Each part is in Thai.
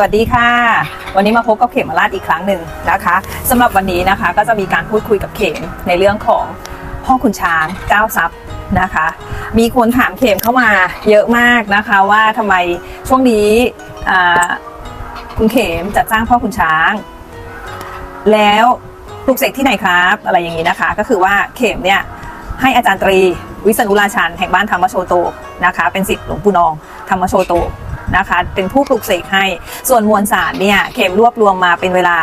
สวัสดีค่ะ วันนี้มาพบกับเขมมาลาดอีกครั้งหนึ่งนะคะสำหรับวันนี้นะคะก็จะมีการพูดคุยกับเขมในเรื่องของพ่อคุณช้างเจ้าทรัพย์นะคะ มีคนถามเขมเข้ามาเยอะมากนะคะว่าทำไมช่วงนี้คุณเขมจัดสร้างพ่อคุณช้าง แล้วปลูกเสกที่ไหนครับ อะไรอย่างนี้นะคะ ก็คือว่าเขมเนี่ยให้อาจารย์ตรีวิษณุราชันแห่งบ้านธรรมโชโตนะคะ เป็นศิษย์หลวงปู่นองธรรมโชโต นะคะ เป็นผู้ปลูกเสกให้ ส่วนมวลสารเนี่ยเข็มรวบรวมมาเป็นเวลา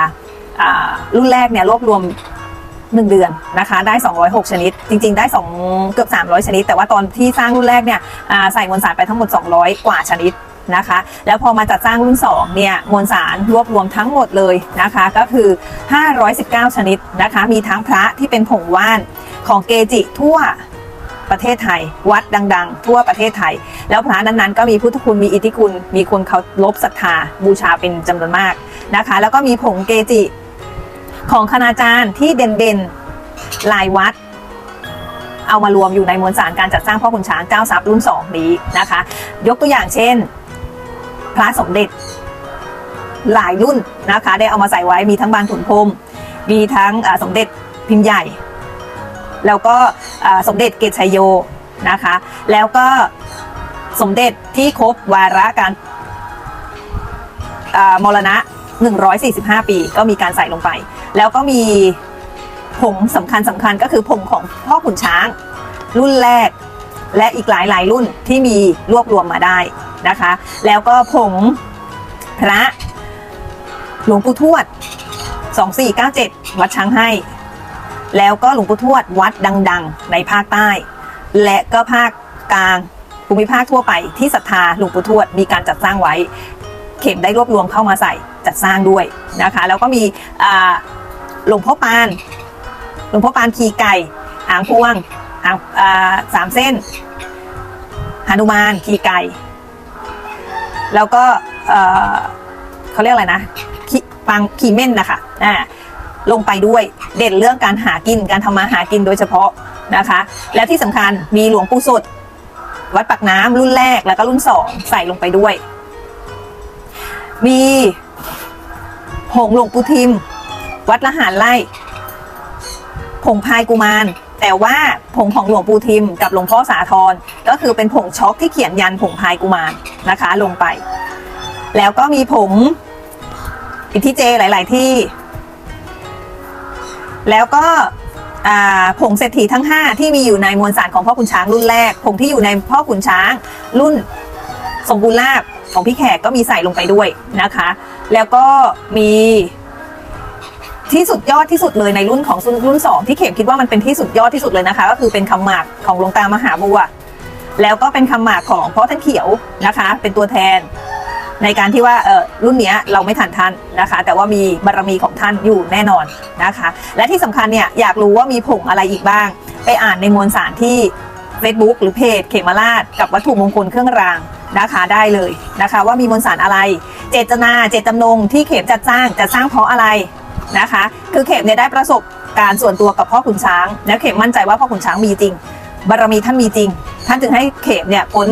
รุ่นแรกเนี่ยรวบรวม1 เดือนนะคะได้ 206 ชนิด จริง ๆ ได้ 2 เกือบ 300 ชนิด แต่ว่าตอนที่สร้างรุ่นแรกเนี่ยใส่มวลสารไปทั้งหมด 200 กว่าชนิดนะคะ แล้วพอมาจัดสร้างรุ่น2เนี่ยมวลสารรวบรวมทั้งหมดเลยนะคะ ก็คือ 519 ชนิดนะคะ มีทั้งพระที่เป็นผงว่านของเกจิทั่ว ประเทศไทย วัดดัง ๆ ทั่วประเทศไทย แล้วพระนั้นๆก็มีพุทธคุณมีอิทธิคุณ มีคนเคารพศรัทธาบูชาเป็นจำนวนมากนะคะ แล้วก็มีผงเกจิของคณาจารย์ที่เด่นๆลายวัด เอามารวมอยู่ในมวลสารการจัดสร้างพ่อขุนช้างเจ้าทรัพย์รุ่นสองนี้นะคะ ยกตัวอย่างเช่น พระสมเด็จหลายรุ่นนะคะ ได้เอามาใส่ไว้มีทั้งบานขุนพรมมีทั้งสมเด็จพิมพ์ใหญ่ แล้วก็สมเด็จเกชัยโยนะคะ แล้วก็สมเด็จที่ครบวาระการอ่ามรณะ 145 ปีก็มีการใส่ลงไป แล้วก็มีผงสำคัญสำคัญก็คือผงของพ่อขุนช้าง รุ่นแรกและอีกหลายหลายรุ่นที่มีรวบรวมมาได้นะคะ แล้วก็ผงพระหลวงปู่ทวด 2497 วัดช้างให้ แล้วก็หลวงปู่ทวดวัดดัง ๆ ในภาคใต้ และก็ภาคกลางภูมิภาคทั่วไปที่ศรัทธาหลวงปู่ทวดมีการจัดสร้างไว้ เข็มได้รวบรวมเข้ามาใส่จัดสร้างด้วยนะคะ แล้วก็มีหลวงพ่อปานหลวงพ่อปานขี่ไก่หางพวงหางอ่าสามเส้นหนุมานขี่ไก่ แล้วก็เขาเรียกอะไรนะ ขีปังขี่เม่นนะคะอ่า ลงไปด้วย เด่นเรื่องการหากินการทำมาหากินโดยเฉพาะนะคะ และที่สำคัญมีหลวงปู่สดวัดปักน้ำรุ่นแรกแล้วก็รุ่นสองใส่ลงไปด้วย มีผงหลวงปู่ทิม วัดละหารไล่ผงพายกุมาร แต่ว่าผงของหลวงปู่ทิมกับหลวงพ่อสาธรก็คือเป็นผงช็อกที่เขียนยันผงพายกุมารนะคะลงไป แล้วก็มีผงอิทธิเจหลาย ๆ ที่ แล้วก็ผงเศรษฐีทั้ง 5 ที่มีอยู่ในมวลสารของพ่อขุนช้างรุ่นแรก ผงที่อยู่ในพ่อขุนช้างรุ่นสมบูรณ์ลาบของพี่แขกก็มีใส่ลงไปด้วยนะคะ แล้วก็มีที่สุดยอดที่สุดเลยในรุ่นของรุ่นสองที่เข็มคิดว่ามันเป็นที่สุดยอดที่สุดเลยนะคะ ก็คือเป็นคำหมากของหลวงตามหาบัว แล้วก็เป็นคำหมากของพ่อท่านเขียวนะคะ เป็นตัวแทน ในการที่ว่าเออรุ่นเนี้ยเราไม่ทันท่านนะคะ แต่ว่ามีบารมีของท่านอยู่แน่นอนนะคะ และที่สำคัญเนี่ยอยากรู้ว่ามีผงอะไรอีกบ้าง ไปอ่านในมวลสารที่ Facebook หรือเพจเขมราชกับวัตถุมงคลเครื่องรางนะคะได้เลยนะคะ ว่ามีมวลสารอะไร เจตนาเจตจำนงที่เขมจัดสร้างจะสร้างเพราะอะไรนะคะ คือเขมเนี่ยได้ประสบการส่วนตัวกับพ่อขุนช้าง และเขมมั่นใจว่าพ่อขุนช้างมีจริง บารมีท่านมีจริง ท่านจึงให้เขมเนี่ยพ้น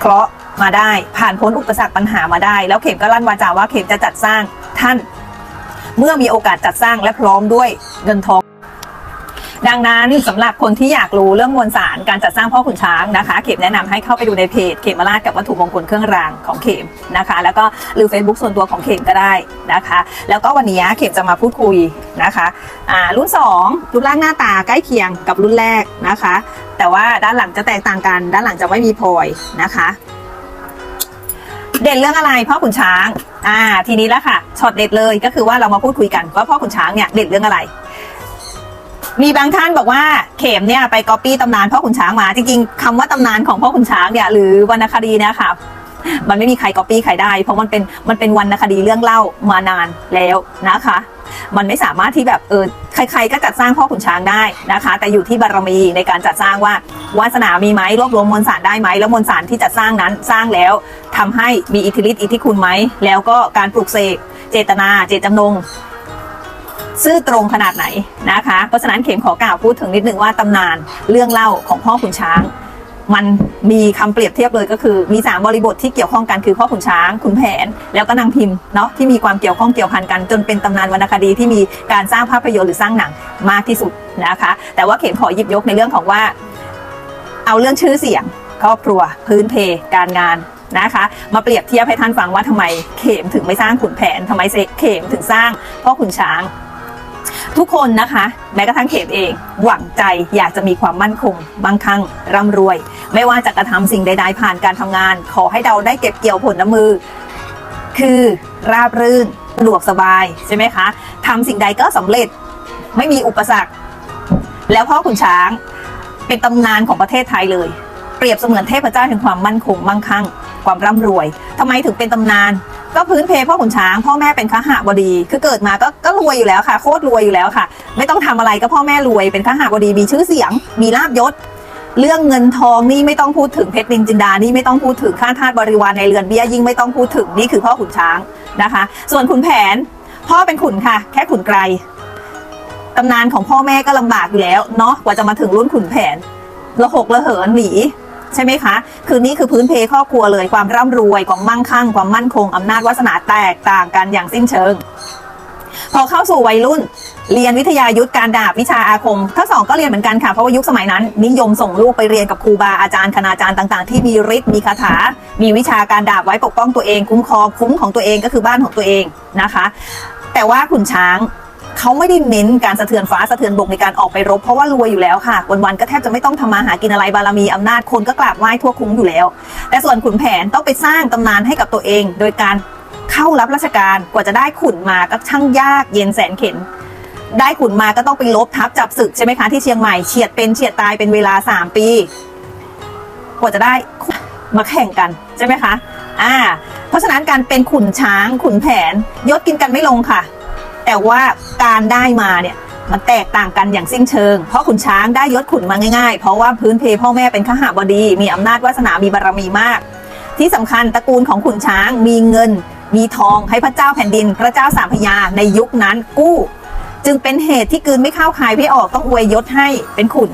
เคราะห์ มาได้ ผ่านพ้นอุปสรรคปัญหามาได้ แล้วเขมก็ลั่นวาจาว่าเขมจะจัดสร้างท่าน เมื่อมีโอกาสจัดสร้างและพร้อมด้วยเงินทองดังนั้นสำหรับคนที่อยากรู้เรื่องมวลสารการจัดสร้างพ่อขุนช้างนะคะ เขมแนะนำให้เข้าไปดูในเพจเขมมาราชกับวัตถุมงคลเครื่องรางของเขมนะคะ แล้วก็หรือ Facebook ส่วนตัวของเขมก็ได้นะคะ แล้วก็วันนี้เขมจะมาพูดคุยนะคะอ่ารุ่น 2 รูปร่างหน้าตาใกล้เคียงกับรุ่นแรกนะคะ แต่ว่าด้านหลังจะแตกต่างกัน ด้านหลังจะไม่มีพลอยนะคะ เด่นเรื่องอะไรพ่อขุนช้างอ่าทีนี้แล้วค่ะช็อตเด็ดเลยก็คือว่าเรามาพูดคุยกันว่าพ่อขุนช้างเนี่ยเด่นเรื่องอะไร มีบางท่านบอกว่าเข็มเนี่ยไปก๊อปปี้ตำนานพ่อขุนช้างมา จริงๆคำว่าตำนานของพ่อขุนช้างเนี่ยหรือวรรณคดีเนี่ยค่ะ มันไม่มีใครก๊อปปี้ใครได้ เพราะมันเป็นมันเป็นวรรณคดีเรื่องเล่ามานานแล้วนะคะ มันไม่สามารถที่แบบเออใครๆก็จัดสร้างพ่อขุนช้างได้นะคะ แต่อยู่ที่บารมีในการจัดสร้างว่าวาสนามีไหมรวบรวมมวลสารได้ไหมแล้วมวลสารที่จัดสร้างนั้นสร้างแล้วทำให้มีอิทธิฤทธิ์อิทธิคุณไหมแล้วก็การปลูกเสกเจตนาเจตจำนงซื่อตรงขนาดไหนนะคะ เพราะฉะนั้นเข็มขอกล่าวพูดถึงนิดนึงว่าตำนานเรื่องเล่าของพ่อขุนช้าง มันมีคำเปรียบเทียบเลยก็คือมีสามบริบทที่เกี่ยวข้องกันคือพ่อขุนช้างขุนแผน แล้วก็นางพิมพ์เนาะที่มีความเกี่ยวข้องเกี่ยวพันกัน จนเป็นตำนานวรรณคดีที่มีการสร้างภาพยนตร์หรือสร้างหนังมากที่สุดนะคะ แต่ว่าเข็มขอหยิบยกในเรื่องของว่า เอาเรื่องชื่อเสียงครอบครัว พื้นเพการงานนะคะมาเปรียบเทียบให้ท่านฟังว่าทำไมเข็มถึงไม่สร้างขุนแผนทำไมเข็มถึงสร้างพ่อขุนช้าง ทุกคนนะคะ แม้กระทั่งเขมเอง หวังใจอยากจะมีความมั่นคงบางครั้งร่ำรวย ไม่ว่าจะกระทำสิ่งใดๆผ่านการทำงาน ขอให้เราได้เก็บเกี่ยวผลน้ำมือ คือราบรื่นสะดวกสบายใช่ไหมคะทำสิ่งใดก็สำเร็จไม่มีอุปสรรค แล้วพ่อขุนช้างเป็นตำนานของประเทศไทยเลย เปรียบเสมือนเทพเจ้าแห่งความมั่นคงมั่งคั่ง ความร่ำรวยทำไมถึงเป็นตำนาน ก็พื้นเพพ่อขุนช้าง พ่อแม่เป็นข้าหาบดี คือเกิดมาก็ก็รวยอยู่แล้วค่ะ โคตรรวยอยู่แล้วค่ะ ไม่ต้องทำอะไรก็พ่อแม่รวยเป็นข้าหาบดีมีชื่อเสียง มีลาบยศ เรื่องเงินทองนี่ไม่ต้องพูดถึงเพชรนินจินดานี่ไม่ต้องพูดถึงข้าทาสบริวารในเรือนเบี้ยยิ่งไม่ต้องพูดถึงนี่คือพ่อขุนช้างนะคะ ส่วนขุนแผน พ่อเป็นขุนค่ะ แค่ขุนไกรตำนานของพ่อแม่ก็ลำบากอยู่แล้วเนาะกว่าจะมาถึงรุ่นขุนแผนระหกระเหินหนี ใช่ไหมคะ คือนี่คือพื้นเพครอบครัวเลยความร่ำรวยความมั่งคั่ง ความมั่นคงอำนาจวาสนาแตกต่างกันอย่างสิ้นเชิง พอเข้าสู่วัยรุ่นเรียนวิทยายุทธการดาบวิชาอาคมทั้งสองก็เรียนเหมือนกันค่ะ เพราะว่ายุคสมัยนั้น นิยมส่งลูกไปเรียนกับครูบาอาจารย์คณาจารย์ต่างๆ ที่มีฤทธิ์มีคาถา มีวิชาการดาบไว้ปกป้องตัวเองคุ้มครองคุ้มของตัวเองก็คือบ้านของตัวเองนะคะ แต่ว่าขุนช้าง เขาไม่ได้เน้นการสะเทือนฟ้าสะเทือนบกในการออกไปรบ เพราะว่ารวยอยู่แล้วค่ะวันๆก็แทบจะไม่ต้องทำมาหากินอะไรบารมีอำนาจคนก็กราบไหว้ทั่วคุ้งอยู่แล้ว แต่ส่วนขุนแผนต้องไปสร้างตำนานให้กับตัวเอง โดยการเข้ารับราชการกว่าจะได้ขุนมาก็ช่างยากเย็นแสนเข็ญได้ขุนมาก็ต้องไปลบทับจับศึกใช่ไหมคะที่เชียงใหม่เฉียดเป็นเฉียดตายเป็นเวลา 3 ปี กว่าจะได้มาแข่งกันใช่ไหมคะอ่าเพราะฉะนั้นการเป็นขุนช้างขุนแผนยศกินกันไม่ลงค่ะ แต่ว่าการได้มาเนี่ยมันแตกต่างกันอย่างสิ้นเชิง เพราะขุนช้างได้ยศขุนมาง่ายๆ เพราะว่าพื้นเพพ่อแม่เป็นขหาบดี มีอำนาจวาสนา มีบารมีมาก ที่สำคัญตระกูลของขุนช้างมีเงิน มีทองให้พระเจ้าแผ่นดิน พระเจ้าสามพระยาในยุคนั้นกู้ จึงเป็นเหตุที่กืนไม่เข้าคายไม่ออกต้องอวยยศให้เป็นขุน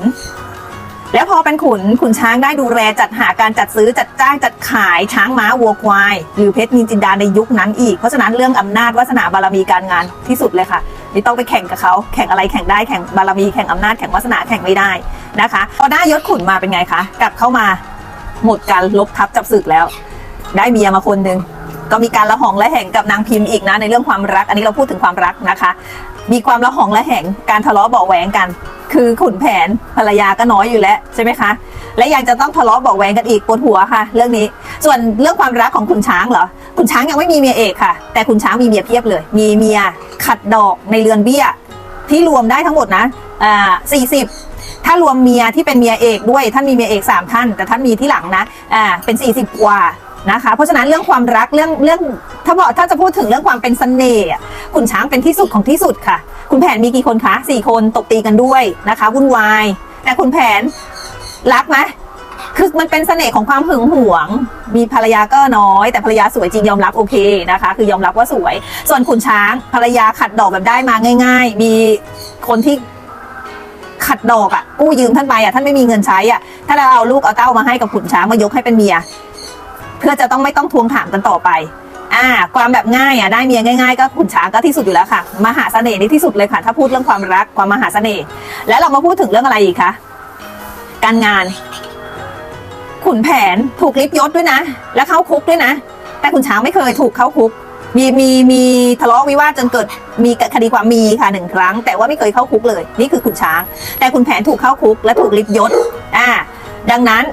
แล้วพอเป็นขุนขุนช้างได้ดูแลจัดหาการจัดซื้อจัดจ้างจัดขายช้างม้าวัวควายหรือเพชรนินจินดาในยุคนั้นอีก เพราะฉะนั้นเรื่องอำนาจวาสนาบารมีการงานที่สุดเลยค่ะไม่ต้องไปแข่งกับเขาแข่งอะไรแข่งได้แข่งบารมีแข่งอำนาจแข่งวาสนาแข่งไม่ได้นะคะพอได้ยศขุนมาเป็นไงคะกลับเข้ามาหมดการลบทับจับศึกแล้ว ได้เมียมาคนหนึ่งก็มีการละหองละแห่งกับนางพิมพ์อีกนะในเรื่องความรัก อันนี้เราพูดถึงความรักนะคะ มีความละหองละแหงการทะเลาะเบาแหวงกัน คือขุนแผนภรรยาก็น้อยอยู่แล้วใช่ไหมคะ และยังจะต้องทะเลาะเบาแหวงกันอีกปวดหัวค่ะ เรื่องนี้ ส่วนเรื่องความรักของขุนช้างเหรอขุนช้างยังไม่มีเมียเอกค่ะ แต่ขุนช้างมีเมียเพียบเลย มีเมียขัดดอกในเรือนเบี้ย ที่รวมได้ทั้งหมดนะอ่าสี่สิบถ้ารวมเมียที่เป็นเมียเอกด้วยท่านมีเมียเอกสามท่าน แต่ท่านมีที่หลังนะอ่าเป็นสี่สิบกว่า นะคะ เพราะฉะนั้นเรื่องความรักเรื่องเรื่องถ้าบอกถ้าจะพูดถึงเรื่องความเป็นเสน่ห์ขุนช้างเป็นที่สุดของที่สุดค่ะ คุณแผนมีกี่คนคะสี่คนตบตีกันด้วยนะคะวุ่นวายแต่คุณแผนรักไหมคือมันเป็นเสน่ห์ของความหึงหวง มีภรรยาก็น้อย แต่ภรรยาสวยจริงยอมรับโอเคนะคะ คือยอมรับว่าสวย ส่วนขุนช้างภรรยาขัดดอกแบบได้มาง่าย ๆ มีคนที่ขัดดอกอะ่ะกู้ยืมท่านไปอะ่ะท่านไม่มีเงินใช้อะ่ะถ้าเราเอาลูกเอาเต้ามาให้กับขุนช้างมายกให้เป็นเมีย พื่อจะต้องไม่ต้องทวงถามกันต่อไปอ่าความแบบง่ายอะได้เมียง่ายๆ ก็ขุนช้างก็ที่สุดอยู่แล้วค่ะ มหาเสน่ห์นี่ที่สุดเลยค่ะ ถ้าพูดเรื่องความรักความมหาเสน่ห์แล้วเรามาพูดถึงเรื่องอะไรอีกคะการงาน ขุนแผนถูกลิฟยศด้วยนะ แล้วเข้าคุกด้วยนะ แต่ขุนช้างไม่เคยถูกเข้าคุก มีมีมีทะเลาะวิวาทจนเกิดมีคดีความมีค่ะหนึ่งครั้ง แต่ว่าไม่เคยเข้าคุกเลย นี่คือขุนช้าง แต่ขุนแผนถูกเข้าคุกและถูกลิฟยศอ่าดังนั้น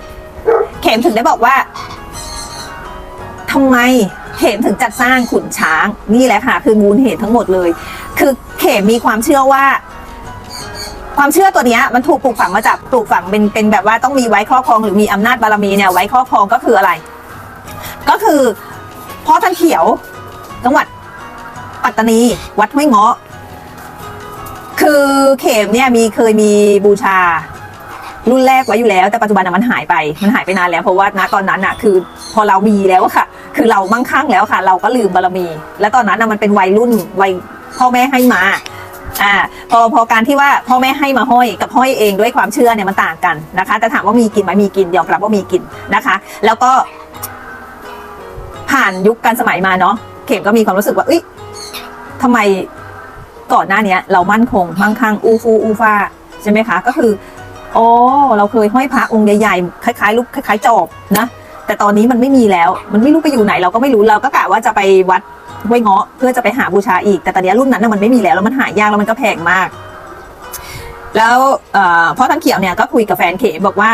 เข็มถึงได้บอกว่า ทำไมเข็มถึงจัดสร้างขุนช้าง นี่แหละค่ะ คือมูลเหตุทั้งหมดเลย คือเข็มมีความเชื่อว่า ความเชื่อตัวนี้มันถูกปลูกฝังมาจากปลูกฝังเป็นเป็นแบบว่าต้องมีไว้ครอบครองหรือมีอำนาจบารมีเนี่ยไว้ครอบครองก็คืออะไร ก็คือพ่อท่านเขียวจังหวัดปัตตานี วัดห้วยเงาะคือเข็มเนี่ยมีเคยมีบูชา รุ่นแรกไว้อยู่แล้ว แต่ปัจจุบันมันหายไปมันหายไปนานแล้วเพราะว่าณตอนนั้นอะคือ พอเรามีแล้วค่ะ คือเรามั่งคั่งแล้วค่ะ เราก็ลืมบารมี และตอนนั้นนะมันเป็นวัยรุ่นวัยพ่อแม่ให้มาอ่าพอพอการที่ว่าพ่อแม่ให้มาห้อยกับห้อยเองด้วยความเชื่อเนี่ยมันต่างกันนะคะแต่ถามว่ามีกินไหมมีกินยอมรับว่ามีกินนะคะ แล้วก็ ผ่านยุคการสมัยมาเนาะเข็มก็มีความรู้สึกว่าเอ้ยทำไมก่อนหน้านี้เรามั่นคงมั่งคั่งอูฟูอูฟ้าใช่ไหมคะ ก็คือโอ้เราเคยห้อยพระองค์ใหญ่ๆคล้ายๆลูกคล้ายๆจอบนะ แต่ตอนนี้มันไม่มีแล้ว มันไม่รู้ไปอยู่ไหนเราก็ไม่รู้เราก็กะว่าจะไปวัดห้วยเงาะเพื่อจะไปหาบูชาอีก แต่ตอนนี้รุ่นนั้นนะมันไม่มีแล้วแล้วมันหายากแล้วมันก็แพงมาก แล้วพ่อท่านเขียวเนี่ยก็คุยกับแฟนเขมบอกว่า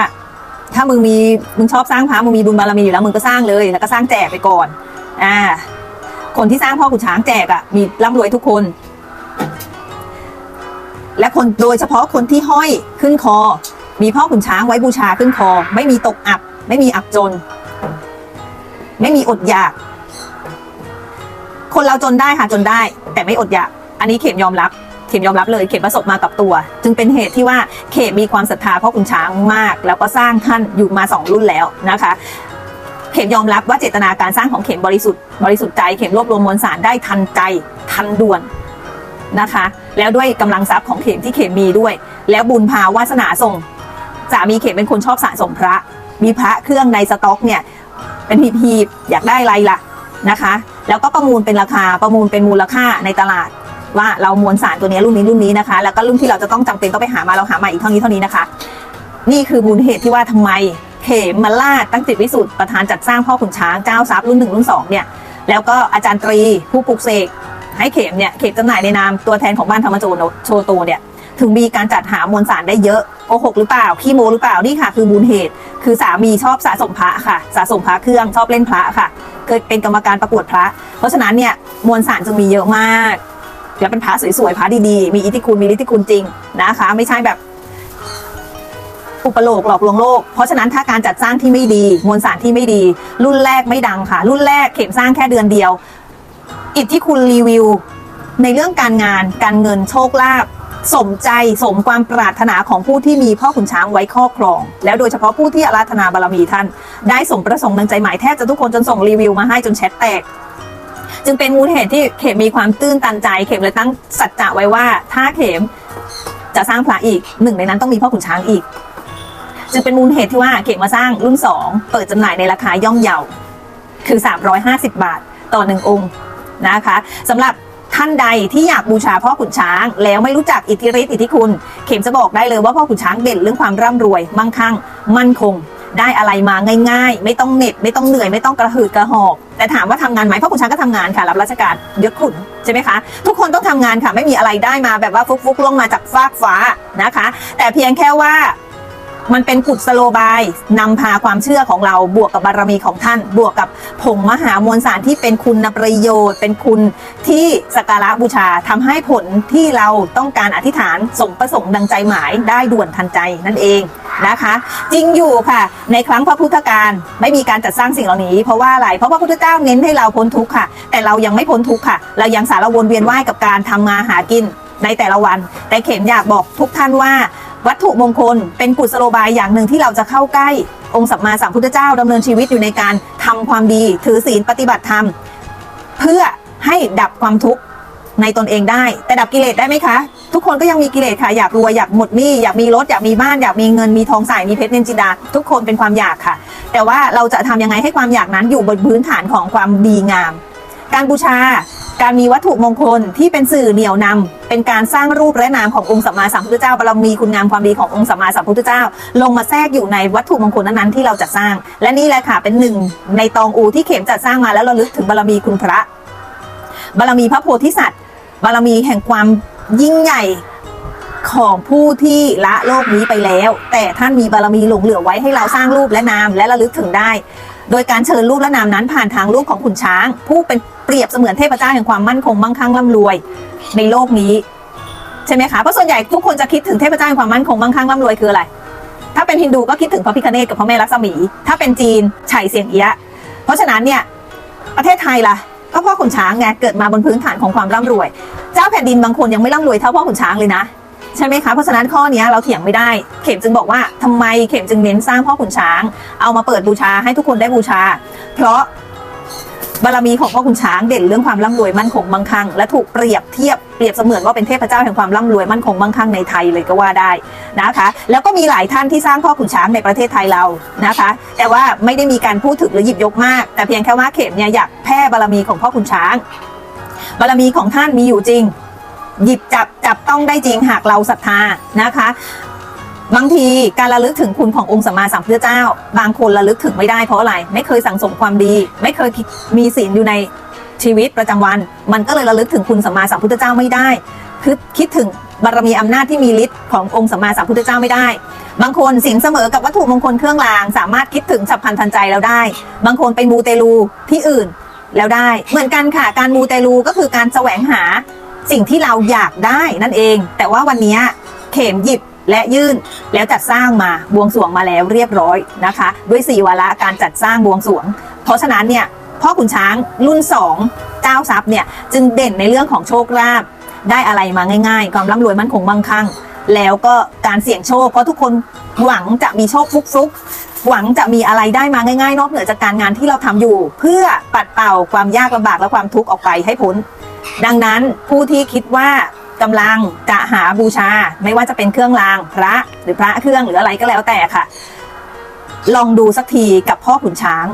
ถ้ามึงมีมึงชอบสร้างพระมึงมีบุญบารมีอยู่แล้วมึงก็สร้างเลยแล้วก็สร้างแจกไปก่อน อ่า คนที่สร้างพ่อขุนช้างแจกอะ่ะมีร่ำรวยทุกคน และคนโดยเฉพาะคนที่ห้อยขึ้นคอ มีพ่อขุนช้างไว้บูชาขึ้นคอ ไม่มีตกอับ ไม่มีอับจน ไม่มีอดอยาก คนเราจนได้ค่ะจนได้ แต่ไม่อดอยาก อันนี้เข็มยอมรับ เข็มยอมรับเลย เข็มประสบมากับตัว จึงเป็นเหตุที่ว่าเข็มมีความศรัทธาพ่อขุนช้างมาก แล้วก็สร้างท่านอยู่มาสองรุ่นแล้วนะคะเข็มยอมรับว่าเจตนาการสร้างของเข็มบริสุทธิ์บริสุทธิ์ใจเข็มรวบรวมมวลสารได้ทันใจทันด่วนนะคะ แล้วด้วยกำลังทรัพย์ของเข็มที่เข็มมีด้วย แล้วบุญพาวาสนาส่งสามีเข็มเป็นคนชอบสะสมพระ มีพระเครื่องในสต็อกเนี่ย เป็นพีบๆอยากได้อะไรล่ะนะคะ แล้วก็ประมูลเป็นราคาประมูลเป็นมูลค่าในตลาด ว่าเรามวลสารตัวนี้รุ่นนี้รุ่นนี้นะคะ แล้วก็รุ่นที่เราจะต้องจำเป็นต้องไปหามาเราหามาอีกเท่านี้เท่านี้นะคะ นี่คือมูลเหตุที่ว่าทำไมเขมมาลาดตั้งจิตวิสุทธิ์ประธานจัดสร้างพ่อขุนช้างเจ้าทรัพย์รุ่นหนึ่งรุ่นสองเนี่ยแล้วก็อาจารย์ตรีผู้ปลุกเสกให้เขมเนี่ยเขมจำหน่ายในนามตัวแทนของบ้านธรรมโจโนโชโตเนี่ย ถึงมีการจัดหามวลสารได้เยอะโกหกหรือเปล่าขี้โมหรือเปล่านี่ค่ะ คือมูลเหตุ คือสามีชอบสะสมพระค่ะ สะสมพระเครื่องชอบเล่นพระค่ะ เคยเป็นกรรมการประกวดพระ เพราะฉะนั้นเนี่ยมวลสารจึงมีเยอะมากแล้วเป็นพระสวยๆพระดีๆ มีอิทธิคุณมีฤทธิคุณจริงนะคะ ไม่ใช่แบบอุปโลกหลอกลวงโลก เพราะฉะนั้นถ้าการจัดสร้างที่ไม่ดี มวลสารที่ไม่ดี รุ่นแรกไม่ดังค่ะ รุ่นแรกเข็มสร้างแค่เดือนเดียว อิทธิคุณรีวิว ในเรื่องการงานการเงินโชคลาภ สมใจสมความปรารถนาของผู้ที่มีพ่อขุนช้างไว้ครอบครอง แล้วโดยเฉพาะผู้ที่อาราธนาบารมีท่าน ได้สมประสงค์ดังใจหมายแทบจะทุกคนจนส่งรีวิวมาให้จนแชทแตก จึงเป็นมูลเหตุที่เข็มมีความตื้นตันใจ เข็มเลยตั้งสัจจะไว้ว่า ถ้าเข็มจะสร้างพระอีกหนึ่งในนั้นต้องมีพ่อขุนช้างอีก จึงเป็นมูลเหตุที่ว่าเข็มมาสร้างรุ่น2เปิดจำหน่ายในราคาย่อมเยาคือ 350 บาท ต่อหนึ่งองค์นะคะสำหรับ ท่านใดที่อยากบูชาพ่อขุนช้าง แล้วไม่รู้จักอิทธิฤทธิ์อิทธิคุณ เข็มจะบอกได้เลยว่าพ่อขุนช้างเด่นเรื่องความร่ำรวยมั่งคั่ง มั่นคง ได้อะไรมาง่ายๆ ไม่ต้องเหน็ดไม่ต้องเหนื่อยไม่ต้องกระหืดกระหอบแต่ถามว่าทำงานไหมพ่อขุนช้างก็ทำงานค่ะรับราชการยศขุนใช่ไหมคะ ทุกคนต้องทำงานค่ะไม่มีอะไรได้มาแบบว่าฟุกๆล่วงมาจากฟากฟ้านะคะ แต่เพียงแค่ว่า มันเป็นกุศโลบายนำพาความเชื่อของเราบวกกับบารมีของท่าน บวกกับผงมหามวลสารที่เป็นคุณประโยชน์ เป็นคุณที่สักการะบูชาทำให้ผลที่เราต้องการอธิษฐานสมประสงค์ดังใจหมายได้ด่วนทันใจนั่นเองนะคะ จริงอยู่ค่ะ ในครั้งพระพุทธการไม่มีการจัดสร้างสิ่งเหล่านี้เพราะว่าอะไรเพราะพระพุทธเจ้าเน้นให้เราพ้นทุกข์ค่ะ แต่เรายังไม่พ้นทุกข์ค่ะ เรายังสารวนเวียนว่ายกับการทำมาหากินในแต่ละวัน แต่เข็มอยากบอกทุกท่านว่า วัตถุมงคล เป็นกุศโลบายอย่างหนึ่งที่เราจะเข้าใกล้ องค์สัมมาสัมพุทธเจ้าดำเนินชีวิตอยู่ในการทำความดี ถือศีลปฏิบัติธรรม เพื่อให้ดับความทุกข์ในตนเองได้ แต่ดับกิเลสได้ไหมคะ ทุกคนก็ยังมีกิเลสค่ะ อยากรวยอยากหมดหนี้อยากมีรถอยากมีบ้าน อยากมีเงินมีทองใส่มีเพชรเนนจินดา ทุกคนเป็นความอยากค่ะ แต่ว่าเราจะทำยังไงให้ความอยากนั้นอยู่บนพื้นฐานของความดีงาม การบูชา การมีวัตถุมงคลที่เป็นสื่อเหนี่ยวนำเป็นการสร้างรูปและนามขององค์สัมมาสัมพุทธเจ้าบารมีคุณงามความดีขององค์สัมมาสัมพุทธเจ้า ลงมาแทรกอยู่ในวัตถุมงคลนั้นๆที่เราจะสร้าง และนี่แหละค่ะเป็นหนึ่งในตองอูที่เข็มจัดสร้างมาแล้วเราลึกถึงบารมีคุณพระ บารมีพระโพธิสัตว์ บารมีแห่งความยิ่งใหญ่ของผู้ที่ละโลกนี้ไปแล้ว แต่ท่านมีบารมีหลงเหลือไว้ให้เราสร้างรูปและนามและระลึกถึงได้ โดยการเชิญรูปและนามนั้นผ่านทางรูปของขุนช้าง ผู้เป็น เปรียบเสมือนเทพเจ้าแห่งความมั่นคงมั่งคั่งร่ำรวย ในโลกนี้ใช่ไหมคะเพราะส่วนใหญ่ทุกคนจะคิดถึงเทพเจ้าแห่งความมั่นคงมั่งคั่งร่ำรวยคืออะไร ถ้าเป็นฮินดูก็คิดถึงพระพิฆเนศกับพระแม่ลักษมี ถ้าเป็นจีนไฉเสียงเอียะเพราะฉะนั้นเนี่ยประเทศไทยล่ะก็พ่อขุนช้างไงเกิดมาบนพื้นฐานของความร่ำรวย เจ้าแผ่นดินบางคนยังไม่ร่ำรวยเท่าพ่อขุนช้างเลยนะใช่ไหมคะเพราะฉะนั้นข้อนี้เราเถียงไม่ได้ เข็มจึงบอกว่าทำไมเข็มจึงเน้นสร้างพ่อขุนช้าง เอามาเปิดบูชาให้ทุกคนได้บูชา เพราะ บารมีของพ่อคุณช้างเด่นเรื่องความร่ำรวยมั่นคงมั่งคั่งและถูกเปรียบเทียบเปรียบเสมือนว่าเป็นเทพเจ้าแห่งความร่ำรวยมั่นคงมั่งคั่งในไทยเลยก็ว่าได้นะคะ แล้วก็มีหลายท่านที่สร้างพ่อขุนช้างในประเทศไทยเรานะคะ แต่ว่าไม่ได้มีการพูดถึงหรือหยิบยกมาก แต่เพียงแค่ว่าเข็มเนี่ยอยากแพร่บารมีของพ่อขุนช้าง บารมีของท่านมีอยู่จริงหยิบจับจับต้องได้จริงหากเราศรัทธานะคะ บางทีการระลึกถึงคุณขององค์สัมมาสัมพุทธเจ้า บางคนระลึกถึงไม่ได้เพราะอะไร ไม่เคยสั่งสมความดี ไม่เคยมีศีลอยู่ในชีวิตประจำวัน มันก็เลยระลึกถึงคุณสัมมาสัมพุทธเจ้าไม่ได้ คือคิดถึงบารมีอำนาจที่มีฤทธิ์ขององค์สัมมาสัมพุทธเจ้าไม่ได้ บางคนสินเสมอกับวัตถุมงคลเครื่องราง สามารถคิดถึงฉับพลันทันใจแล้วได้ บางคนไปมูเตลูที่อื่นแล้วได้ เหมือนกันค่ะการมูเตลูก็คือการแสวงหาสิ่งที่เราอยากได้นั่นเอง แต่ว่าวันนี้เข็มหยิบ และยื่นแล้วจัดสร้างมาบวงสรวงมาแล้วเรียบร้อยนะคะ ด้วยสี่วาระการจัดสร้างบวงสรวง เพราะฉะนั้นเนี่ยพ่อขุนช้างรุ่น2เจ้าทรัพย์เนี่ยจึงเด่นในเรื่องของโชคลาภได้อะไรมาง่าย ๆ ความร่ำรวยมั่นคงมั่งคั่ง แล้วก็การเสี่ยงโชค เพราะทุกคนหวังจะมีโชคฟลุกหวังจะมีอะไรได้มาง่ายๆ นอกเหนือจากการงานที่เราทำอยู่ เพื่อปัดเป่าความยากลำบากและความทุกข์ออกไปให้พ้น ดังนั้นผู้ที่คิดว่า กำลังจะหาบูชา ไม่ว่าจะเป็นเครื่องรางพระหรือพระเครื่องหรืออะไรก็แล้วแต่ค่ะ ลองดูสักทีกับพ่อขุนช้าง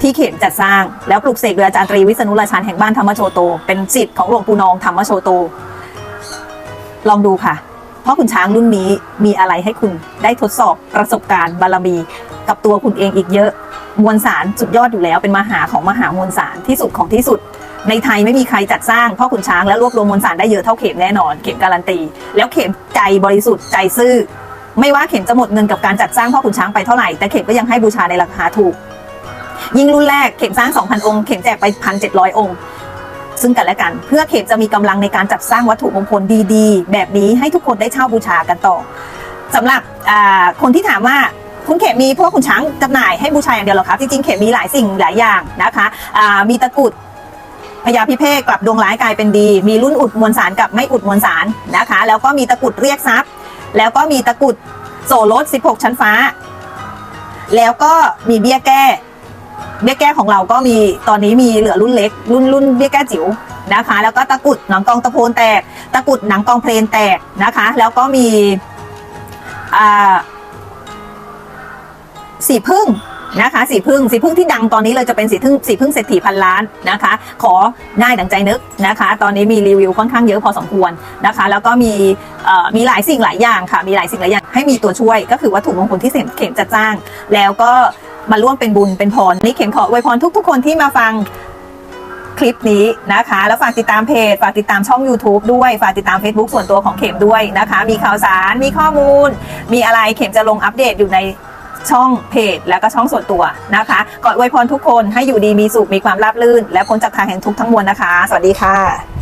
ที่เข็มจัดสร้าง แล้วปลุกเสกโดยอาจารย์ตรีวิษณุราชันแห่งบ้านธรรมโชโต เป็นสิทธิ์ของหลวงปู่นองธรรมโชโต ลองดูค่ะพ่อขุนช้างรุ่นนี้มีอะไรให้คุณได้ทดสอบประสบการณ์บารมี กับตัวคุณเองอีกเยอะ มวลสารสุดยอดอยู่แล้วเป็นมหาของมหามวลสารที่สุดของที่สุด ในไทยไม่มีใครจัดสร้างพ่อขุนช้างและรวบรวมมวลสารได้เยอะเท่าเข็มแน่นอน เข็มการันตี แล้วเข็มใจบริสุทธิ์ใจซื่อ ไม่ว่าเข็มจะหมดเงินกับการจัดสร้างพ่อขุนช้างไปเท่าไหร่ แต่เข็มก็ยังให้บูชาในราคาถูก ยิ่งรุ่นแรกเข็มสร้าง 2,000 องค์ เข็มแจกไป 1,700 องค์ ซึ่งกันและกัน เพื่อเข็มจะมีกำลังในการจัดสร้างวัตถุมงคลดีๆ แบบนี้ให้ทุกคนได้เช่าบูชากันต่อสำหรับคนที่ถามว่าคุณเขมมีพวกคุณช้างจำหน่ายให้บูชาอย่างเดียวหรอครับจริงๆเขมมีหลายสิ่งหลายอย่างนะคะมีตะกรุด พญาพิเภกกลับดวงร้ายกลายเป็นดี มีรุ่นอุดมวลสารกับไม่อุดมวลสารนะคะ แล้วก็มีตะกุดเรียกทรัพย์ แล้วก็มีตะกุดโสรถ16 ชั้นฟ้า แล้วก็มีเบี้ยแก้ เบี้ยแก้ของเราก็มีตอนนี้มีเหลือรุ่นเล็ก รุ่นรุ่นเบี้ยแก้จิ๋วนะคะ แล้วก็ตะกุดหนังกองตะโพนแตก ตะกุดหนังกองเพลนแตกนะคะ แล้วก็มีอ่าสีพึ่ง นะคะสีพึ่งสีพึ่งที่ดังตอนนี้เลยจะเป็นสีพึ่งสีพึ่งเศรษฐีพันล้านนะคะ ขอได้ดังใจนึกนะคะ ตอนนี้มีรีวิวค่อนข้างเยอะพอสมควรนะคะ แล้วก็มีมีหลายสิ่งหลายอย่างค่ะ มีหลายสิ่งหลายอย่างให้มีตัวช่วย ก็คือวัตถุมงคลที่เข็มจะจ้าง แล้วก็มาร่วมเป็นบุญเป็นพรนี่เข็มขออวยพรทุกๆคนที่มาฟังคลิปนี้นะคะ แล้วฝากติดตามเพจ ฝากติดตามช่อง YouTube ด้วย ฝากติดตาม Facebook ส่วนตัวของเข็มด้วยนะคะ มีข่าวสาร มีข้อมูล มีอะไรเข็มจะลงอัปเดตอยู่ใน ช่องเพจแล้วก็ช่องส่วนตัวนะคะก่อนอวยพรทุกคนให้อยู่ดีมีสุขมีความราบรื่น และพ้นจากทางแห่งทุกข์ทั้งมวลนะคะ สวัสดีค่ะ